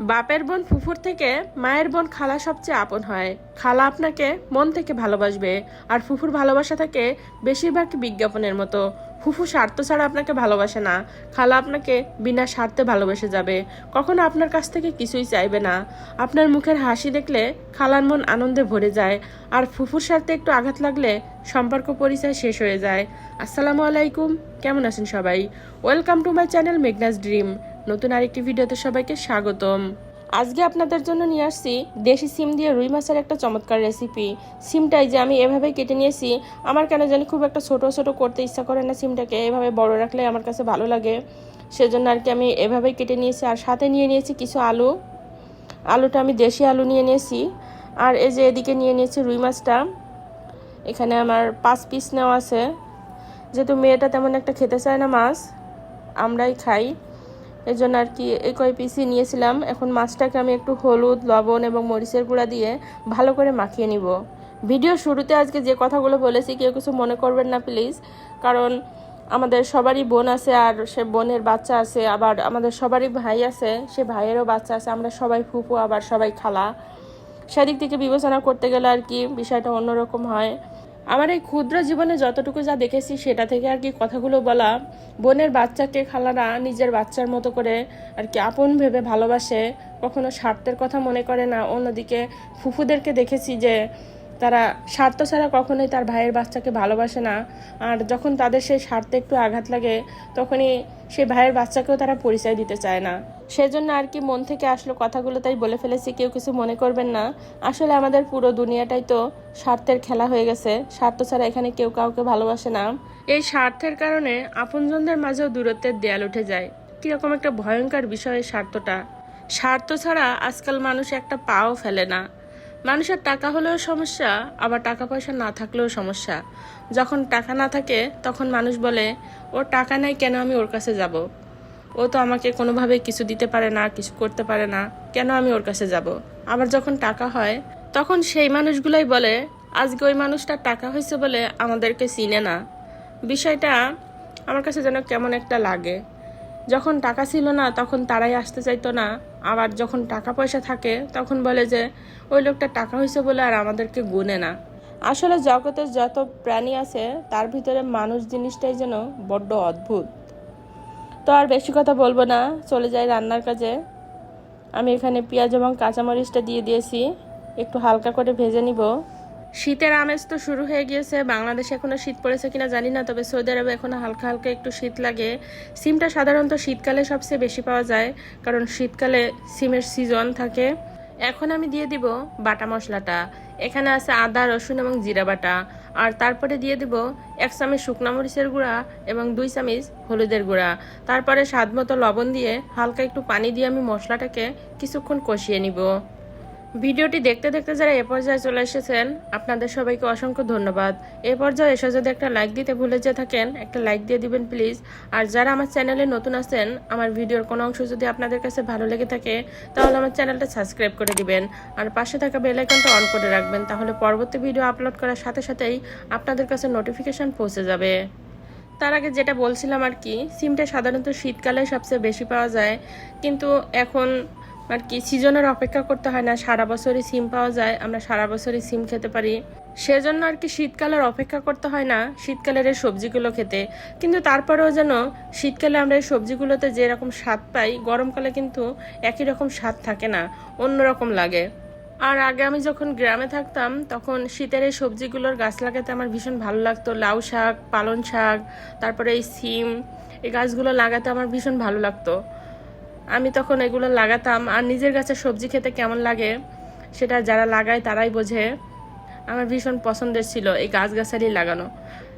বাপের বোন ফুফুর থেকে মায়ের বোন খালা সবচেয়ে আপন হয়। খালা আপনাকে মন থেকে ভালোবাসবে, আর ফুফুর ভালোবাসা থাকে বেশিরভাগ বিজ্ঞাপনের মতো। ফুফু স্বার্থ ছাড়া আপনাকে ভালোবাসে না। খালা আপনাকে বিনা স্বার্থে ভালোবেসে যাবে। কখনো আপনার কাছ থেকে কিছুই চাইবে না। আপনার মুখের হাসি দেখলে খালার মন আনন্দে ভরে যায়, আর ফুফুর স্বার্থে একটু আঘাত লাগলে সম্পর্ক পরিচয় শেষ হয়ে যায়। আসসালামু আলাইকুম, কেমন আছেন সবাই? Welcome to my channel Meghna's dream. নতুন আরেকটি ভিডিওতে সবাইকে স্বাগতম। আজকে আপনাদের জন্য নিয়ে আসছি দেশি সিম দিয়ে রুই মাছের একটা চমৎকার রেসিপি সিমটাই যে আমি এভাবে কেটে নিয়েছি, আমার কেন জানি খুব একটা ছোট ছোট করতে ইচ্ছা করে না সিমটাকে। এভাবে বড় রাখলে আমার কাছে ভালো লাগে। সেজন্য আর কি আমি এভাবেই কেটে নিয়েছি আর সাথে নিয়ে নিয়েছি কিছু আলু। আলুটা আমি দেশি আলু নিয়ে নিয়েছি। আর এই যে এদিকে নিয়ে নিয়েছি রুই মাছটা। এখানে আমার পাঁচ পিস নেওয়া আছে। যেহেতু মেয়েটা তেমন একটা খেতে চায় না মাছ, আমরাই খাই। এই জন্য আর কি এই কয় পিসই নিয়েছিলাম। এখন মাছটাকে আমি একটু হলুদ, লবণ এবং মরিচের গুঁড়া দিয়ে ভালো করে মাখিয়ে নিব। ভিডিও শুরুতে আজকে যে কথাগুলো বলেছি, কেউ কিছু মনে করবেন না, প্লিজ। কারণ আমাদের সবারই বোন আছে আর সে বোনের বাচ্চা আছে, আবার আমাদের সবারই ভাই আছে, সে ভাইয়েরও বাচ্চা আছে, আমরা সবাই ফুফু, আবার সবাই খালা। সেদিক থেকে বিবেচনা করতে গেলে আর কি বিষয়টা অন্যরকম হয়। আমার এই ক্ষুদ্র জীবনে যতটুকু যা দেখেছি সেটা থেকে আর কি কথাগুলো বলা, বোনের বাচ্চাকে খালারা নিজের বাচ্চার মতো করে আর কি আপন ভেবে ভালোবাসে, কখনো স্বার্থের কথা মনে করে না। অন্যদিকে ফুফুদেরকে দেখেছি যে তারা স্বার্থ ছাড়া কখনোই তার ভাইয়ের বাচ্চাকে ভালোবাসে না। আর যখন তাদের সেই স্বার্থে একটু আঘাত লাগে, তখনই সেই ভাইয়ের বাচ্চাকেও তারা পরিচয় দিতে চায় না। সেজন্য আর কি মন থেকে আসলো কথাগুলো, তাই বলে ফেলেছি, কেউ কিছু মনে করবেন না। আসলে আমাদের পুরো দুনিয়াটাই তো স্বার্থের খেলা হয়ে গেছে। স্বার্থ ছাড়া এখানে কেউ কাউকে ভালোবাসে না। এই স্বার্থের কারণে আপনজনদের মাঝেও দূরত্বের দেয়াল উঠে যায়। কীরকম একটা ভয়ঙ্কর বিষয় স্বার্থটা। স্বার্থ ছাড়া আজকাল মানুষ একটা পাও ফেলে না। মানুষের টাকা হলেও সমস্যা, আবার টাকা পয়সা না থাকলেও সমস্যা। যখন টাকা না থাকে, তখন মানুষ বলে ওর টাকা নেই, কেন আমি ওর কাছে যাব? ও তো আমাকে কোনোভাবে কিছু দিতে পারে না, কিছু করতে পারে না, কেন আমি ওর কাছে যাব? আবার যখন টাকা হয়, তখন সেই মানুষগুলাই বলে, আজকে ওই মানুষটার টাকা হয়েছে বলে আমাদেরকে চিনে না। বিষয়টা আমার কাছে যেন কেমন একটা লাগে। যখন টাকা ছিল না, তখন তারাই আসতে চাইতো না। আবার যখন টাকা পয়সা থাকে, তখন বলে যে, ওই লোকটা টাকা হয়েছে বলে আর আমাদেরকে গুনে না। আসলে জগতের যত প্রাণী আছে, তার ভিতরে মানুষ জিনিসটাই যেন বড্ড অদ্ভুত। তো আর বেশি কথা বলব না, চলে যাই রান্নার কাজে। আমি এখানে পেঁয়াজ এবং কাঁচামরিচটা দিয়ে দিয়েছি। একটু হালকা করে ভেজে নিব। শীতের আমেজ তো শুরু হয়ে গিয়েছে, বাংলাদেশে এখনও শীত পড়েছে কিনা জানি না, তবে সৌদি আরবে এখনও হালকা হালকা একটু শীত লাগে। সিমটা সাধারণত শীতকালে সবচেয়ে বেশি পাওয়া যায়, কারণ শীতকালে সিমের সিজন থাকে। এখন আমি দিয়ে দিব বাটা মশলাটা, এখানে আছে আদা, রসুন এবং জিরা বাটা, আর তারপরে দিয়ে দিব এক চামচ শুকনো মরিচের গুঁড়া এবং দুই চামচ হলুদের গুঁড়া। তারপরে স্বাদ মতো লবণ দিয়ে হালকা একটু পানি দিয়ে আমি মশলাটাকে কিছুক্ষণ কষিয়ে নিব। ভিডিওটি দেখতে দেখতে যারা এ পর্যায়ে চলে এসেছেন, আপনাদের সবাইকে অসংখ্য ধন্যবাদ। এ পর্যায়ে এসে যদি একটা লাইক দিতে ভুলে যে থাকেন, একটা লাইক দিয়ে দিবেন প্লিজ আর যারা আমার চ্যানেলে নতুন আছেন, আমার ভিডিওর কোনো অংশ যদি আপনাদের কাছে ভালো লেগে থাকে, তাহলে আমার চ্যানেলটা সাবস্ক্রাইব করে দিবেন। আর পাশে থাকা বেল আইকনটা অন করে রাখবেন, তাহলে পরবর্তী ভিডিও আপলোড করার সাথে সাথেই আপনাদের কাছে নোটিফিকেশন পৌঁছে যাবে। তার আগে যেটা বলছিলাম আর কি, সিমটা সাধারণত শীতকালে সবচেয়ে বেশি পাওয়া যায়। কিন্তু এখন আর কি, সিজনের অপেক্ষা করতে হয় না, সারা বছরই সিম পাওয়া যায়, আমরা সারা বছরই সিম খেতে পারি। সেজন্য আর কি শীতকালের অপেক্ষা করতে হয় না, শীতকালের এই সবজিগুলো খেতে। কিন্তু তারপরেও যেন শীতকালে আমরা এই সবজিগুলোতে যেরকম স্বাদ পাই, গরমকালে কিন্তু একই রকম স্বাদ থাকে না, অন্যরকম লাগে। আর আগে আমি যখন গ্রামে থাকতাম, তখন শীতের এই সবজিগুলোর গাছ লাগাতে আমার ভীষণ ভালো লাগতো। লাউ শাক, পালন শাক, তারপরে এই সিম, এই গাছগুলো লাগাতে আমার ভীষণ ভালো লাগতো। আমি তখন এগুলো লাগাতাম। আর নিজের গাছের সবজি খেতে কেমন লাগে সেটা যারা লাগায় তারাই বোঝে। আমার ভীষণ পছন্দের ছিল এই গাছগাছালি লাগানো।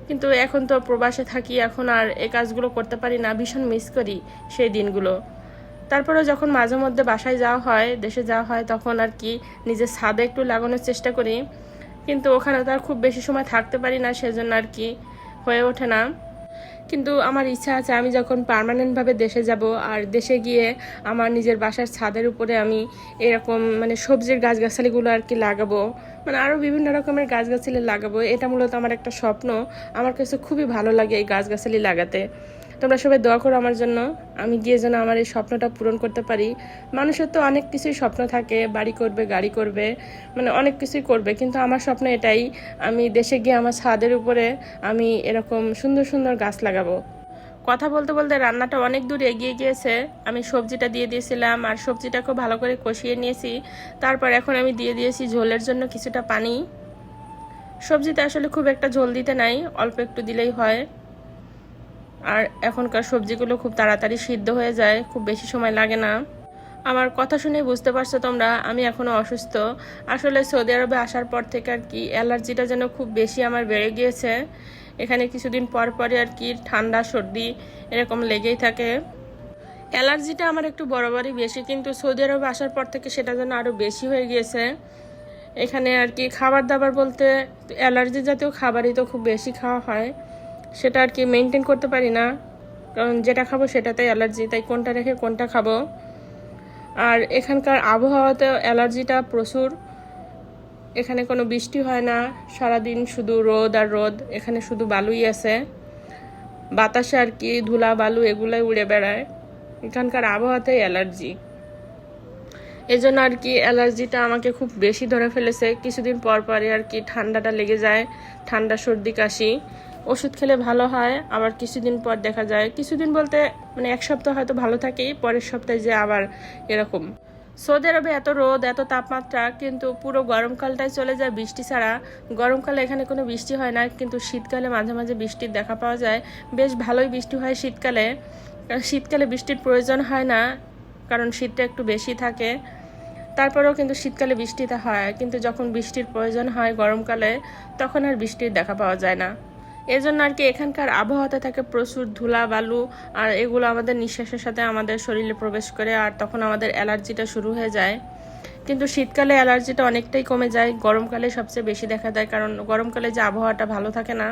কিন্তু এখন তো প্রবাসে থাকি, এখন আর এই কাজগুলো করতে পারি না, ভীষণ মিস করি সেই দিনগুলো। তারপরে যখন মাঝে মধ্যে বাসায় যাওয়া হয়, দেশে যাওয়া হয়, তখন আর কি নিজের ছাদে একটু লাগানোর চেষ্টা করি। কিন্তু ওখানে তো খুব বেশি সময় থাকতে পারি না, সেজন্য আর কি হয়ে ওঠে না। কিন্তু আমার ইচ্ছা আছে আমি যখন পারমানেন্টভাবে দেশে যাব আর দেশে গিয়ে আমার নিজের বাসার ছাদের উপরে আমি এরকম মানে সবজির গাছগাছালিগুলো আর কি লাগাবো মানে আরও বিভিন্ন রকমের গাছগাছালি লাগাবো, এটা মূলত আমার একটা স্বপ্ন। আমার কাছে খুবই ভালো লাগে এই গাছগাছালি লাগাতে। তোমরা সবাই দোয়া করো আমার জন্য। আমি গিয়ে যেন আমার এই স্বপ্নটা পূরণ করতে পারি। মানুষের তো অনেক কিছুই স্বপ্ন থাকে, বাড়ি করবে, গাড়ি করবে মানে অনেক কিছুই করবে। কিন্তু আমার স্বপ্ন এটাই, আমি দেশে গিয়ে আমার ছাদের উপরে আমি এরকম সুন্দর সুন্দর গাছ লাগাবো। কথা বলতে বলতে রান্নাটা অনেক দূর এগিয়ে গিয়েছে। আমি সবজিটা দিয়ে দিয়েছিলাম আর সবজিটা খুব ভালো করে কষিয়ে নিয়েছি। তারপর এখন আমি দিয়ে দিয়েছি ঝোলের জন্য কিছুটা পানি। সবজিতে আসলে খুব একটা ঝোল দিতে নাই, অল্প একটু দিলেই হয়। আর এখনকার সবজিগুলো খুব তাড়াতাড়ি সিদ্ধ হয়ে যায়, খুব বেশি সময় লাগে না। আমার কথা শুনে বুঝতে পারছ তোমরা, আমি এখনও অসুস্থ। আসলে সৌদি আরবে আসার পর থেকে আর কি অ্যালার্জিটা যেন খুব বেশি আমার বেড়ে গিয়েছে। এখানে কিছুদিন পর পরে আর কি ঠান্ডা, সর্দি এরকম লেগেই থাকে। অ্যালার্জিটা আমার একটু বরাবরই বেশি, কিন্তু সৌদি আরবে আসার পর থেকে সেটা যেন আরও বেশি হয়ে গিয়েছে। এখানে আর কি খাবার দাবার বলতে অ্যালার্জি জাতীয় খাবারই তো খুব বেশি খাওয়া হয়। সেটা আর কি মেনটেন করতে পারি না। কারণ যেটা খাব সেটাতে অ্যালার্জি তাই কোনটা রেখে কোনটা খাব? আর এখানকার আবহাওয়াতে অ্যালার্জিটা প্রচুর। এখানে কোনো বৃষ্টি হয় না। সারাদিন শুধু রোদ আর রোদ। এখানে শুধু বালুই আছে। বাতাসে আর কি ধুলা, বালু এগুলোই উড়ে বেড়ায়। এখানকার আবহাওয়াতে অ্যালার্জি এজন্য আর কি অ্যালার্জিটা আমাকে খুব বেশি ধরে ফেলেছে। কিছুদিন পর পরে আর কি ঠান্ডাটা লেগে যায়। ঠান্ডা সর্দি, কাশি। ওষুধ খেলে ভালো হয়, আবার কিছুদিন পর দেখা যায়, কিছুদিন বলতে মানে এক সপ্তাহ হয়তো ভালো থাকে, পরের সপ্তাহে যে আবার এরকম। সৌদি আরবে এত রোদ, এত তাপমাত্রা, কিন্তু পুরো গরমকালটাই চলে যায় বৃষ্টি ছাড়া। গরমকালে এখানে কোনো বৃষ্টি হয় না, কিন্তু শীতকালে মাঝে মাঝে বৃষ্টির দেখা পাওয়া যায়। বেশ ভালোই বৃষ্টি হয় শীতকালে। শীতকালে বৃষ্টির প্রয়োজন হয় না, কারণ শীতটা একটু বেশি থাকে। তারপরেও কিন্তু শীতকালে বৃষ্টিটা হয়, কিন্তু যখন বৃষ্টির প্রয়োজন হয় গরমকালে, তখন আর বৃষ্টির দেখা পাওয়া যায় না। এজন্য আর কি এখানকার আবহাওয়াতে থাকে প্রচুর ধুলা বালু আর এগুলো আমাদের নিঃশ্বাসের সাথে আমাদের শরীরে প্রবেশ করে, আর তখন আমাদের অ্যালার্জিটা শুরু হয়ে যায়। কিন্তু শীতকালে অ্যালার্জিটা অনেকটাই কমে যায়, গরমকালে সবচেয়ে বেশি দেখা দেয় কারণ গরমকালে যে আবহাওয়াটা ভালো থাকে না,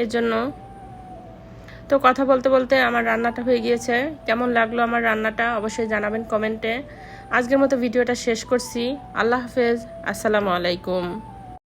এর জন্য। তো কথা বলতে বলতে আমার রান্নাটা হয়ে গিয়েছে। কেমন লাগল আমার রান্নাটা অবশ্যই জানাবেন কমেন্টে। আজকের মতো ভিডিওটা শেষ করছি। আল্লাহ হাফেজ। আসসালামু আলাইকুম।